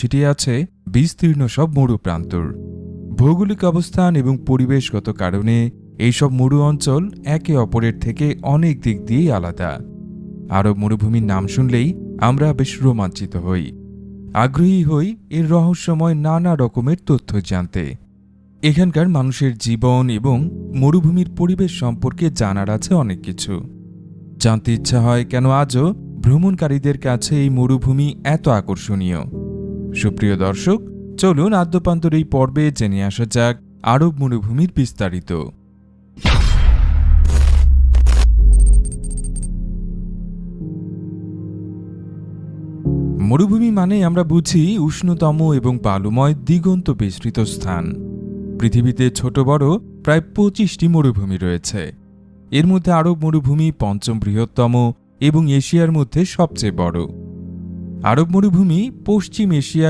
ছড়িয়ে আছে বিস্তীর্ণ সব মরু প্রান্তর। ভৌগোলিক অবস্থান এবং পরিবেশগত কারণে এইসব মরু অঞ্চল একে অপরের থেকে অনেক দিক দিয়েই আলাদা। আরব মরুভূমির নাম শুনলেই আমরা বেশ রোমাঞ্চিত হই। আগ্রহী হই এর রহস্যময় নানা রকমের তথ্য জানতে। এখানকার মানুষের জীবন এবং মরুভূমির পরিবেশ সম্পর্কে জানার আছে অনেক কিছু। জানতে ইচ্ছা হয় কেন আজও ভ্রমণকারীদের কাছে এই মরুভূমি এত আকর্ষণীয়। সুপ্রিয় দর্শক, চলুন আদ্যপান্তর এই পর্বে জেনে আসা যাক আরব মরুভূমির বিস্তারিত। মরুভূমি মানে আমরা বুঝি উষ্ণতম এবং বালুময় দিগন্ত বিস্তৃত স্থান। পৃথিবীতে ছোট বড় প্রায় পঁচিশটি মরুভূমি রয়েছে। এর মধ্যে আরব মরুভূমি পঞ্চম বৃহত্তম এবং এশিয়ার মধ্যে সবচেয়ে বড়। আরব মরুভূমি পশ্চিম এশিয়া